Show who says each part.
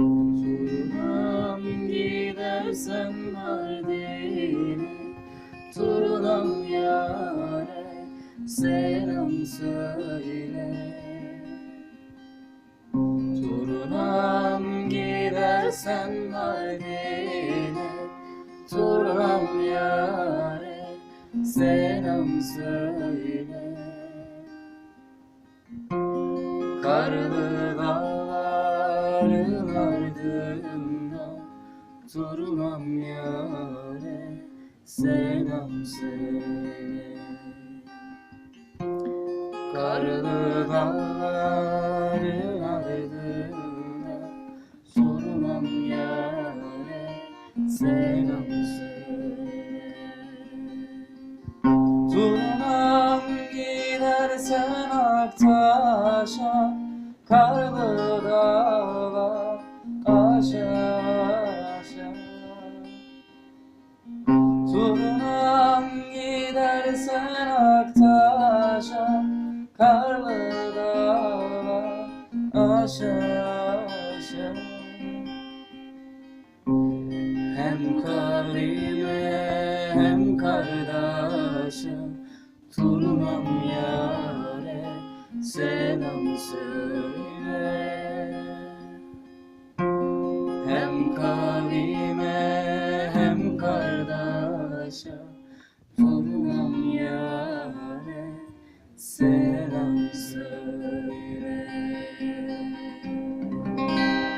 Speaker 1: Turnam gidersen Mardin'e Turnam yâre selam söyle. Turnam gidersen Mardin'e Turnam yâre selam söyle. Karlı dağların ardında Turnam yâre selam söyle. Karlı dağların ardında Sormam yâre selam söyle. Turnam gidersen Aktaş'a Karlı aşağı Turnam gidersen Aktaş'a Karlı dağlar aşağı Hem karime hem kardeşim Turnam yâre selam söyle Kavime hem kardeşe. Fum